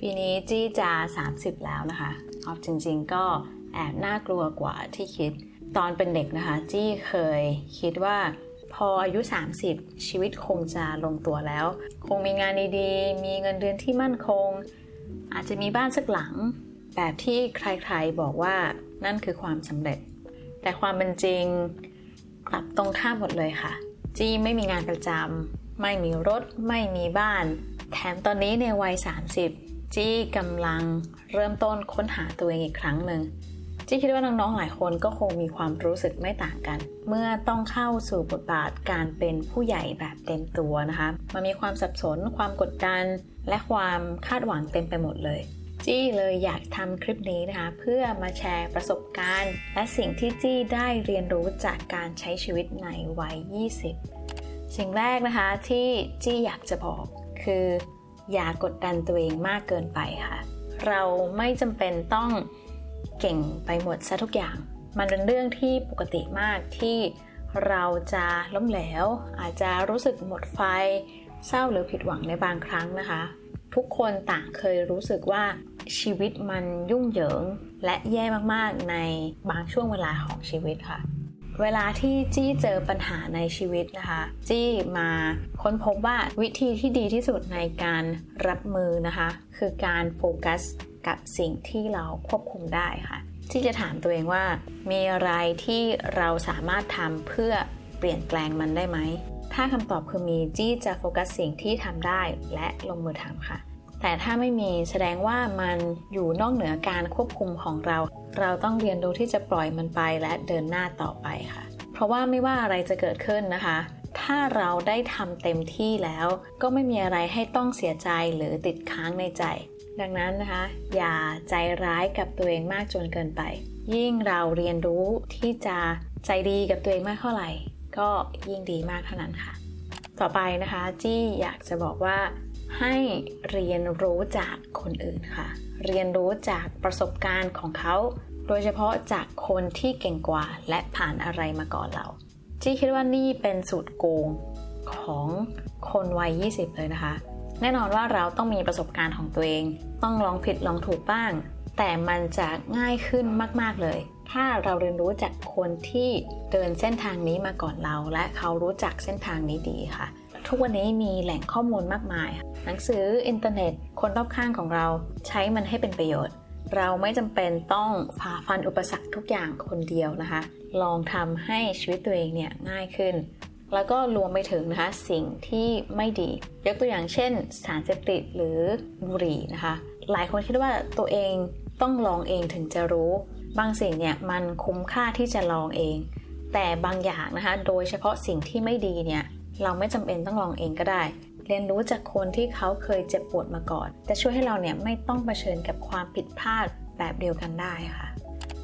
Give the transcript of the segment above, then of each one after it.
ปีนี้จี้จะ 30 แล้วนะคะเอจริง ๆ ก็แอบน่ากลัวกว่าที่คิด ตอนเป็นเด็กนะคะ จี้เคยคิดว่าพออายุ 30 ชีวิตคงจะลงตัวแล้ว คงมีงานดีๆ มีเงินเดือนที่มั่นคง อาจจะมีบ้านสักหลัง แบบที่ใครๆบอกว่านั่นคือความสำเร็จ แต่ความเป็นจริงกลับตรงข้ามหมดเลยค่ะ จี้ไม่มีงานประจำไม่มีรถ ไม่มีบ้าน แถมตอนนี้ในวัย 30 จี้กำลังเริ่มต้นค้นหาตัวเองอีกครั้งหนึ่งจี้คิดว่าน้องๆหลายคนก็คงมีความรู้สึกไม่ต่างกัน เมื่อต้องเข้าสู่บทบาทการเป็นผู้ใหญ่แบบเต็มตัวนะคะมันมีความสับสน ความกดดัน และความคาดหวังเต็มไปหมดเลยจี้เลยอยากทำคลิปนี้นะคะ เพื่อมาแชร์ประสบการณ์ และสิ่งที่จี้ได้เรียนรู้จากการใช้ชีวิตในวัย 20 สิ่งแรกนะคะที่จี้อยากจะบอกคือ อย่ากดดันตัวเองมากเกินไปค่ะ เราไม่จำเป็นต้องเก่งไปหมดซะทุกอย่าง มันเป็นเรื่องที่ปกติมากที่เราจะล้มเหลวอาจจะรู้สึกหมดไฟ เศร้าหรือผิดหวังในบางครั้งนะคะ ทุกคนต่างเคยรู้สึกว่าชีวิตมันยุ่งเหยิงและแย่มากๆในบางช่วงเวลาของชีวิตค่ะ เวลาที่จี้เจอปัญหาในชีวิตนะคะ จี้มาค้นพบว่าวิธีที่ดีที่สุดในการรับมือนะคะ คือการโฟกัสกับสิ่งที่เราควบคุมได้ค่ะที่จะถามตัวเองว่า มีอะไรที่เราสามารถทำเพื่อเปลี่ยนแปลงมันได้ไหม ถ้าคำตอบคือมีจี้จะโฟกัสสิ่งที่ทำได้และลงมือทำค่ะ แต่ถ้าไม่มีแสดงว่ามันอยู่นอกเหนือการควบคุมของเรา เราต้องเรียนรู้ที่จะปล่อยมันไปและเดินหน้าต่อไปค่ะ เพราะว่าไม่ว่าอะไรจะเกิดขึ้นนะคะ ถ้าเราได้ทำเต็มที่แล้ว ก็ไม่มีอะไรให้ต้องเสียใจหรือติดค้างในใจ ดังนั้นนะคะ อย่าใจร้ายกับตัวเองมากจนเกินไป ยิ่งเราเรียนรู้ที่จะใจดีกับตัวเองมากเท่าไหร่ ก็ยิ่งดีมากเท่านั้นค่ะ ต่อไปนะคะจี้อยากจะบอกว่า ให้เรียนรู้จากคนอื่นค่ะ เรียนรู้จากประสบการณ์ของเขา โดยเฉพาะจากคนที่เก่งกว่าและผ่านอะไรมาก่อนเราจี้คิดว่านี่เป็นสูตรโกงของคนวัย 20 เลยนะคะ แน่นอนว่าเราต้องมีประสบการณ์ของตัวเอง ต้องลองผิดลองถูกบ้าง แต่มันจะง่ายขึ้นมาก ๆ เลย ถ้าเราเรียนรู้จากคนที่เดินเส้นทางนี้มาก่อนเรา และเขารู้จักเส้นทางนี้ดีค่ะ ทุกวันนี้มีแหล่งข้อมูลมากมาย หนังสืออินเทอร์เน็ต คนรอบข้างของเราใช้มันให้เป็นประโยชน์ เราไม่จำเป็นต้องฝ่าฟันอุปสรรคทุกอย่างคนเดียวนะคะ ลองทำให้ชีวิตตัวเองเนี่ยง่ายขึ้น แล้วก็รวมไปถึงนะคะสิ่งที่ไม่ดี ยกตัวอย่างเช่น สารเสพติดหรือบุหรี่นะคะ หลายคนคิดว่าตัวเองต้องลองเองถึงจะรู้ บางสิ่งเนี่ยมันคุ้มค่าที่จะลองเอง แต่บางอย่างนะคะ โดยเฉพาะสิ่งที่ไม่ดีเนี่ย เราไม่จำเป็นต้องลองเองก็ได้ เรียนรู้จากคนที่เขาเคยเจ็บปวดมาก่อน จะช่วยให้เราเนี่ยไม่ต้องเผชิญกับความผิดพลาดแบบเดียวกันได้ค่ะ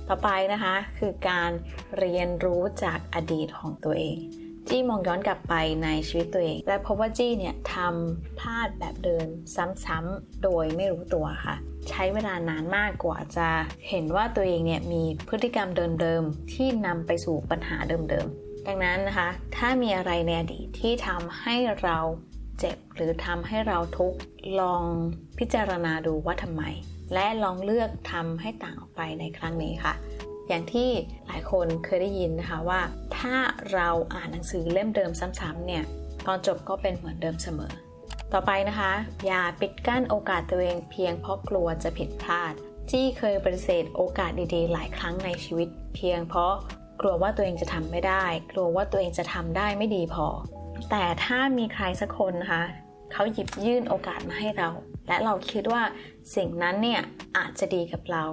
ต่อไปนะคะคือการเรียนรู้จากอดีตของตัวเองจี้มองย้อนกลับไปในชีวิตตัวเอง และพบว่าจี้เนี่ยทำพลาดแบบเดิมซ้ำๆโดยไม่รู้ตัวค่ะ ใช้เวลานานมากกว่าจะเห็นว่าตัวเองเนี่ยมีพฤติกรรมเดิมๆที่นำไปสู่ปัญหาเดิมๆ ดังนั้นนะคะ ถ้ามีอะไรในอดีตที่ทำให้เราเจ็บหรือทำให้เราทุกข์ลองพิจารณาดูว่าทำไม และลองเลือกทำให้ต่างออกไปในครั้งนี้ค่ะ อย่างที่หลายคนเคยได้ยินนะคะว่า ถ้าเราอ่านหนังสือเล่มเดิมซ้ำๆเนี่ยตอนจบก็เป็นเหมือนเดิมเสมอ ต่อไปนะคะ อย่าปิดกั้นโอกาสตัวเองเพียงเพราะกลัวจะผิดพลาดจี้เคยปฏิเสธโอกาสดีๆ หลายครั้งในชีวิต เพียงเพราะ กลัวว่าตัวเองจะทำไม่ได้ กลัวว่าตัวเองจะทำได้ไม่ดีพอ แต่ถ้ามีใครสักคนนะคะเขาหยิบยื่นโอกาสมาให้เรา และเราคิดว่าสิ่งนั้นเนี่ยอาจจะดีกับเรา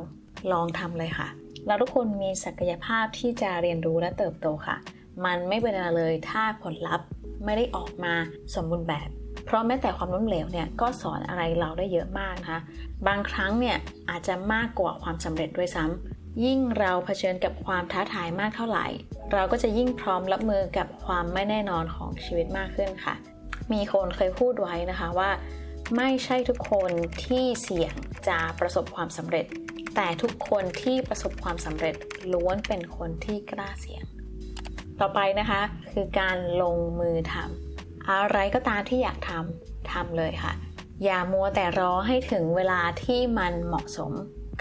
ลองทำเลยค่ะ เราทุกคนมีศักยภาพที่จะเรียนรู้และเติบโตค่ะ มันไม่เป็นอะไรเลยถ้าผลลัพธ์ไม่ได้ออกมาสมบูรณ์แบบ เพราะแม้แต่ความล้มเหลวเนี่ยก็สอนอะไรเราได้เยอะมากนะคะ บางครั้งเนี่ยอาจจะมากกว่าความสำเร็จด้วยซ้ำ ยิ่งเราเผชิญกับความท้าทายมากเท่าไหร่ เราก็จะยิ่งพร้อมรับมือกับความไม่แน่นอนของชีวิตมากขึ้นค่ะ มีคนเคยพูดไว้นะคะว่า ไม่ใช่ทุกคนที่เสี่ยงจะประสบความสำเร็จ แต่ทุกคนที่ประสบความสำเร็จล้วนเป็นคนที่กล้าเสี่ยง ต่อไปนะคะคือการลงมือทำอะไรก็ตามที่อยากทำทำเลยค่ะ อย่ามัวแต่รอให้ถึงเวลาที่มันเหมาะสม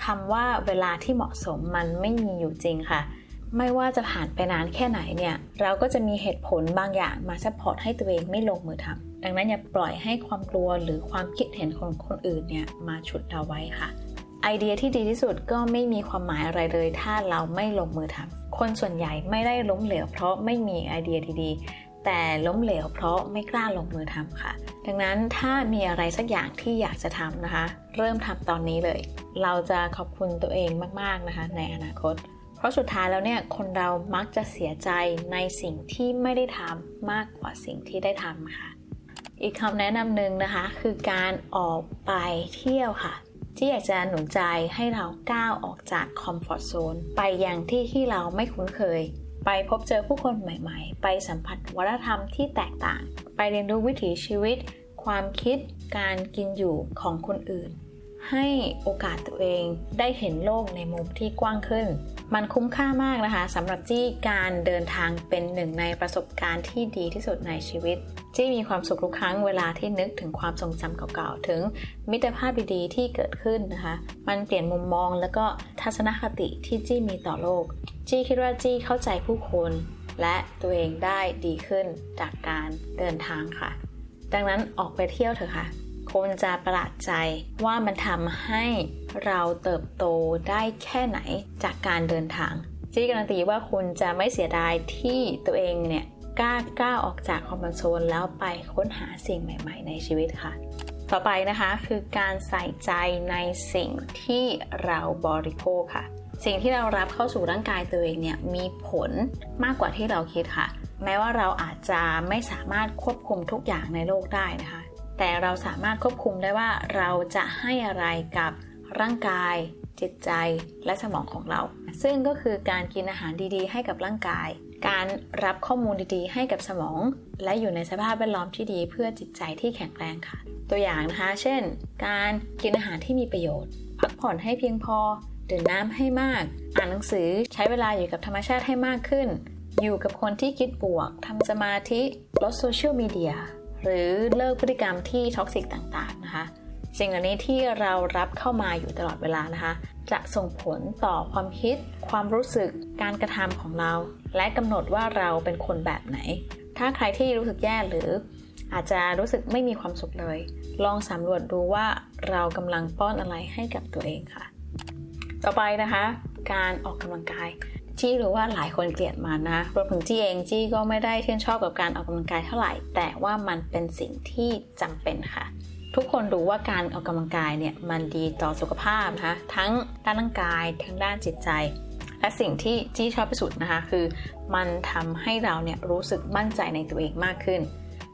คำว่าเวลาที่เหมาะสมมันไม่มีอยู่จริงค่ะ ไม่ว่าจะผ่านไปนานแค่ไหนเนี่ย เราก็จะมีเหตุผลบางอย่างมาซัพพอร์ตให้ตัวเองไม่ลงมือทำดังนั้นอย่าปล่อยให้ความกลัวหรือความคิดเห็นของคนอื่นเนี่ยมาฉุดเราไว้ค่ะไอเดียที่ดีที่สุดก็ไม่มีความหมายอะไรเลย ถ้าเราไม่ลงมือทำคนส่วนใหญ่ไม่ได้ล้มเหลวเพราะไม่มีไอเดียดีๆ แต่ล้มเหลวเพราะไม่กล้าลงมือทำค่ะ ดังนั้นถ้ามีอะไรสักอย่างที่อยากจะทำนะคะ เริ่มทำตอนนี้เลย เราจะขอบคุณตัวเองมากๆนะคะ ในอนาคต เพราะสุดท้ายแล้วเนี่ยคนเรามักจะเสียใจในสิ่งที่ไม่ได้ทำมากกว่าสิ่งที่ได้ทำค่ะ อีกคำแนะนำหนึ่งนะคะ คือการออกไปเที่ยวค่ะที่อยากจะหนุนใจให้เราก้าวออกจากคอมฟอร์ทโซนไปยังที่ที่เราไม่คุ้นเคย ไปพบเจอผู้คนใหม่ๆ ไปสัมผัสวัฒนธรรมที่แตกต่าง ไปเรียนรู้วิถีชีวิต ความคิด การกินอยู่ของคนอื่น ให้โอกาสตัวเองได้เห็นโลกในมุมที่กว้างขึ้น มันคุ้มค่ามากนะคะสำหรับจี้การเดินทางเป็นหนึ่งในประสบการณ์ที่ดีที่สุดในชีวิต จี้มีความสุขทุกครั้งเวลาที่นึกถึงความทรงจำเก่าๆ ถึงมิตรภาพดีๆที่เกิดขึ้นนะคะ มันเปลี่ยนมุมมองแล้วก็ทัศนคติที่จี้มีต่อโลก จี้คิดว่าจี้เข้าใจผู้คน และตัวเองได้ดีขึ้นจากการเดินทางค่ะ ดังนั้นออกไปเที่ยวเถอะค่ะคุณจะประหลาดใจว่ามันทำให้เราเติบโตได้แค่ไหนจากการเดินทางจี้การันตีว่าคุณจะไม่เสียดายที่ตัวเองเนี่ย กล้าก้าวออกจากคอมฟอร์ทโซนแล้วไปค้นหาสิ่งใหม่ ๆ ในชีวิตค่ะ ต่อไปนะคะคือการใส่ใจในสิ่งที่เราบริโภคค่ะ สิ่งที่เรารับเข้าสู่ร่างกายตัวเองเนี่ยมีผลมากกว่าที่เราคิดค่ะ แม้ว่าเราอาจจะไม่สามารถควบคุมทุกอย่างในโลกได้นะคะ แต่เราสามารถควบคุมได้ว่าเราจะให้อะไรกับร่างกายจิตใจและสมองของเรา ซึ่งก็คือการกินอาหารดีๆ ให้กับร่างกาย การรับข้อมูลดีๆ ให้กับสมอง และอยู่ในสภาพแวดล้อมที่ดีเพื่อจิตใจที่แข็งแรงค่ะ ตัวอย่างนะคะ เช่น การกินอาหารที่มีประโยชน์ พักผ่อนให้เพียงพอ ดื่มน้ำให้มาก อ่านหนังสือใช้เวลาอยู่กับธรรมชาติให้มากขึ้น อยู่กับคนที่คิดบวกทำสมาธิลดโซเชียลมีเดียหรือเลิกพฤติกรรมที่ท็อกซิกต่างๆนะคะสิ่งเหล่านี้ที่เรารับเข้ามาอยู่ตลอดเวลานะคะ จะส่งผลต่อความคิด ความรู้สึก การกระทำของเรา และกำหนดว่าเราเป็นคนแบบไหน ถ้าใครที่รู้สึกแย่หรืออาจจะรู้สึกไม่มีความสุขเลย ลองสำรวจดูว่าเรากำลังป้อนอะไรให้กับตัวเองค่ะ ต่อไปนะคะ การออกกำลังกายจี้รู้ว่าหลายคนเกลียดมันนะรวมถึงจี้เองจี้ก็ไม่ได้ชื่นชอบกับการออกกำลังกายเท่าไหร่ แต่ว่ามันเป็นสิ่งที่จำเป็นค่ะ ทุกคนรู้ว่าการออกกำลังกายเนี่ยมันดีต่อสุขภาพนะคะทั้งด้านร่างกายทั้งด้านจิตใจ และสิ่งที่จี้ชอบที่สุดนะคะคือมันทำให้เราเนี่ยรู้สึกมั่นใจในตัวเองมากขึ้น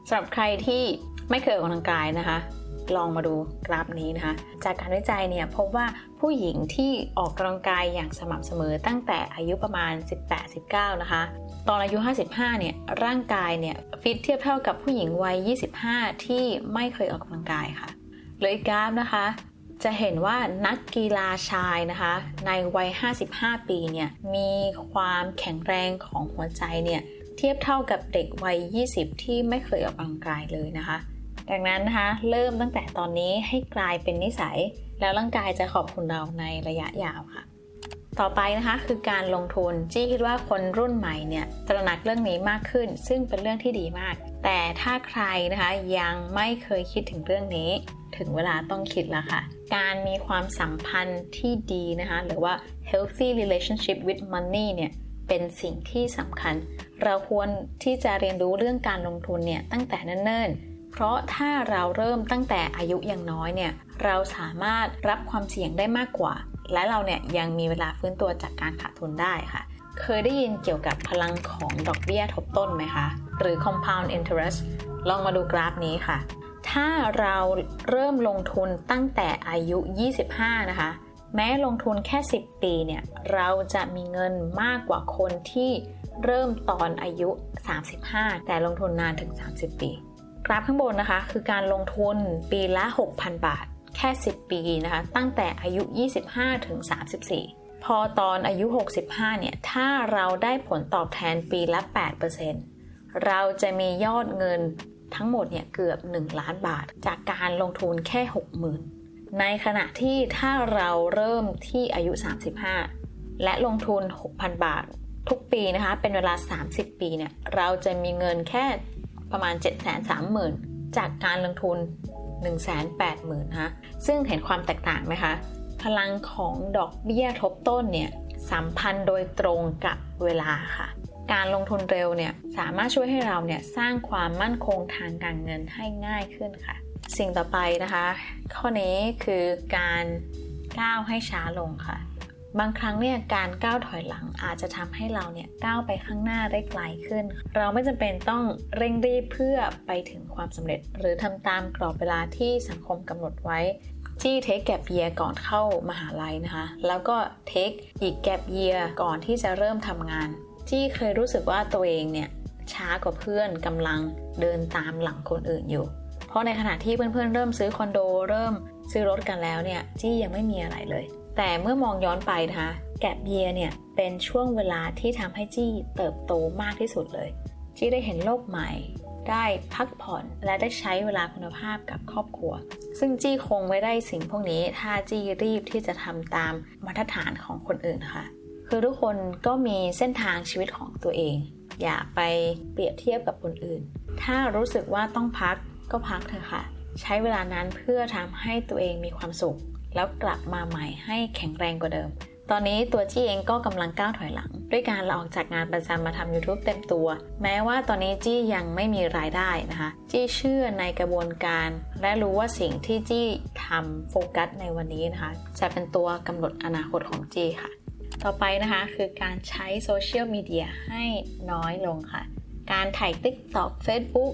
สำหรับใครที่ไม่เคยออกกำลังกายนะคะ ลองมาดูกราฟนี้นะคะ จากการวิจัยเนี่ยพบว่าผู้หญิงที่ออกกำลังกายอย่างสม่ำเสมอตั้งแต่อายุประมาณ 18-19 นะคะ ตอนอายุ 55 เนี่ยร่างกายเนี่ยฟิตเทียบเท่ากับผู้หญิงวัย 25 ที่ไม่เคยออกกำลังกายค่ะหรืออีกกราฟนะคะ จะเห็นว่านักกีฬาชายนะคะ ในวัย 55 ปีเนี่ยมีความแข็งแรงของหัวใจเนี่ยเทียบเท่ากับเด็กวัย 20 ที่ไม่เคยออกกำลังกายเลยนะคะ ดังนั้นนะคะเริ่มตั้งแต่ตอนนี้ให้กลายเป็นนิสัย แล้วร่างกายจะขอบคุณเราในระยะยาวค่ะ ต่อไปนะคะคือการลงทุนจี้คิดว่าคนรุ่นใหม่เนี่ยตระหนักเรื่องนี้มากขึ้น ซึ่งเป็นเรื่องที่ดีมาก แต่ถ้าใครนะคะยังไม่เคยคิดถึงเรื่องนี้ ถึงเวลาต้องคิดแล้วค่ะ การมีความสัมพันธ์ที่ดีนะคะ หรือว่า healthy relationship with money เนี่ยเป็นสิ่งที่สำคัญ เราควรที่จะเรียนรู้เรื่องการลงทุนเนี่ยตั้งแต่เนิ่นๆ เพราะถ้าเราเริ่มตั้งแต่อายุยังน้อยเนี่ยเราสามารถรับความเสี่ยงได้มากกว่า และเราเนี่ยยังมีเวลาฟื้นตัวจากการขาดทุนได้ค่ะ เคยได้ยินเกี่ยวกับพลังของดอกเบี้ยทบต้นไหมคะ หรือ compound interest ลองมาดูกราฟนี้ค่ะ ถ้าเราเริ่มลงทุนตั้งแต่อายุ 25 นะคะ แม้ลงทุนแค่ 10 ปีเนี่ย เราจะมีเงินมากกว่าคนที่เริ่มตอนอายุ 35 แต่ลงทุนนานถึง 30 ปี กราฟข้างบนนะคะ คือการลงทุนปีละ 6,000 บาท แค่ 10 ปีนะคะ ตั้งแต่อายุ 25 ถึง 34 พอตอนอายุ 65 เนี่ย ถ้าเราได้ผลตอบแทนปีละ 8%เราจะมียอดเงิน ทั้งหมดเนี่ยเกือบ 1 ล้านบาท จากการลงทุนแค่ 60,000 ในขณะที่ถ้าเราเริ่มที่อายุ 35 และลงทุน 6,000 บาท ทุกปีนะคะ เป็นเวลา 30 ปีเนี่ยเราจะมีเงินแค่ประมาณ 730,000 จากการลงทุน 180,000นะคะซึ่งเห็นความแตกต่างไหมคะ พลังของดอกเบี้ยทบต้นเนี่ยสัมพันธ์โดยตรงกับเวลาค่ะ การลงทุนเร็วเนี่ยสามารถช่วยให้เราเนี่ยสร้างความมั่นคงทางการเงินให้ง่ายขึ้นค่ะ สิ่งต่อไปนะคะ ข้อนี้คือการก้าวให้ช้าลงค่ะ บางครั้งเนี่ยการก้าวถอยหลังอาจจะทำให้เราเนี่ยก้าวไปข้างหน้าได้ไกลขึ้น เราไม่จำเป็นต้องเร่งรีบเพื่อไปถึงความสำเร็จ หรือทำตามกรอบเวลาที่สังคมกำหนดไว้ที่เทคแก p เยียก่อนเข้ามหาลัยนะคะ แล้วก็เทคอีกแก p เยียก่อนที่จะเริ่มทำงาน ที่เคยรู้สึกว่าตัวเองเนี่ยช้ากว่าเพื่อนกำลังเดินตามหลังคนอื่นอยู่ เพราะในขณะที่เพื่อนๆเริ่มซื้อคอนโดเริ่มซื้อรถกันแล้วเนี่ยจี้ยังไม่มีอะไรเลย แต่เมื่อมองย้อนไปนะคะแก p เยียเนี่ยเป็นช่วงเวลาที่ทำให้จี้เติบโตมากที่สุดเลย จี้ได้เห็นโลกใหม่ ได้พักผ่อนและได้ใช้เวลาคุณภาพกับครอบครัว ซึ่งจี้คงไม่ได้สิ่งพวกนี้ ถ้าจี้รีบที่จะทำตามมาตรฐานของคนอื่นค่ะ คือทุกคนก็มีเส้นทางชีวิตของตัวเอง อย่าไปเปรียบเทียบกับคนอื่น ถ้ารู้สึกว่าต้องพักก็พักเถอะค่ะ ใช้เวลานั้นเพื่อทำให้ตัวเองมีความสุข แล้วกลับมาใหม่ให้แข็งแรงกว่าเดิม ตอนนี้ตัวจี้เองก็กำลังก้าวถอยหลัง ด้วยการลาออกจากงานประจำมาทำ YouTube เต็มตัว แม้ว่าตอนนี้จี้ยังไม่มีรายได้นะคะ จี้เชื่อในกระบวนการ และรู้ว่าสิ่งที่จี้ทำโฟกัสในวันนี้นะคะ จะเป็นตัวกำหนดอนาคตของจี้ค่ะ ต่อไปนะคะคือการใช้โซเชียลมีเดียให้น้อยลงค่ะ การถ่าย TikTok Facebook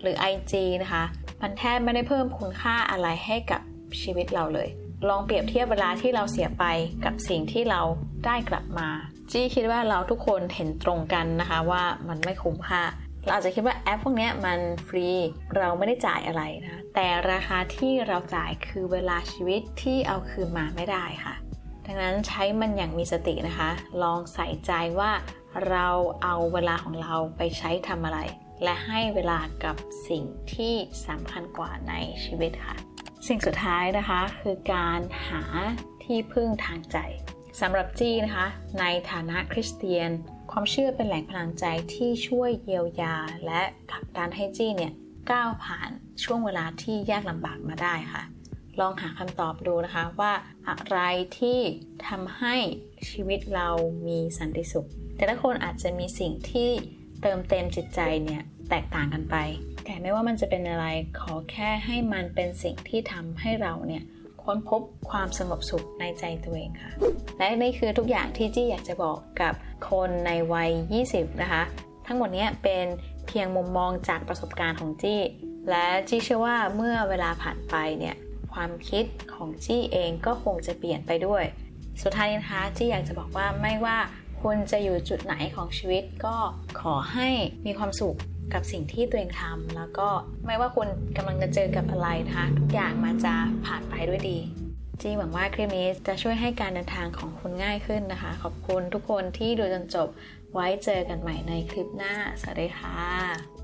หรือ IG นะคะ มันแทบไม่ได้เพิ่มคุณค่าอะไรให้กับชีวิตเราเลย ลองเปรียบเทียบเวลาที่เราเสียไปกับสิ่งที่เราได้กลับมา จี้คิดว่าเราทุกคนเห็นตรงกันนะคะว่ามันไม่คุ้มค่า เราอาจจะคิดว่าแอปพวกนี้มันฟรีเราไม่ได้จ่ายอะไรนะ แต่ราคาที่เราจ่ายคือเวลาชีวิตที่เอาคืนมาไม่ได้ค่ะ ดังนั้นใช้มันอย่างมีสตินะคะ ลองใส่ใจว่าเราเอาเวลาของเราไปใช้ทำอะไร และให้เวลากับสิ่งที่สำคัญกว่าในชีวิตค่ะ สิ่งสุดท้ายนะคะคือการหาที่พึ่งทางใจสำหรับจี้นะคะ ในฐานะคริสเตียน ความเชื่อเป็นแหล่งพลังใจที่ช่วยเยียวยา และผลักดันให้จี้เนี่ยก้าวผ่านช่วงเวลาที่ยากลำบากมาได้ค่ะ ลองหาคำตอบดูนะคะว่าอะไรที่ทำให้ชีวิตเรามีสันติสุข แต่ละคนอาจจะมีสิ่งที่เติมเต็มจิตใจเนี่ยแตกต่างกันไป แต่ไม่ว่ามันจะเป็นอะไรขอแค่ให้มันเป็นสิ่งที่ทำให้เราเนี่ยค้นพบความสงบสุขในใจตัวเองค่ะ และนี่คือทุกอย่างที่จี้อยากจะบอกกับคนในวัย 20 นะคะ ทั้งหมดนี้เป็นเพียงมุมมองจากประสบการณ์ของจี้ และจี้เชื่อว่าเมื่อเวลาผ่านไปเนี่ย ความคิดของจี้เองก็คงจะเปลี่ยนไปด้วย สุดท้ายนะคะจี้อยากจะบอกว่าไม่ว่าคุณจะอยู่จุดไหนของชีวิตก็ขอให้มีความสุขกับสิ่งที่ตัวเองทำแล้วก็ไม่ว่าคุณกำลังจะเจอกับอะไรนะคะทุกอย่างมันจะผ่านไปด้วยดีจี้หวังว่าคลิปนี้จะช่วยให้การเดินทางของคุณง่ายขึ้นนะคะ ขอบคุณทุกคนที่ดูจนจบไว้เจอกันใหม่ในคลิปหน้า สวัสดีค่ะ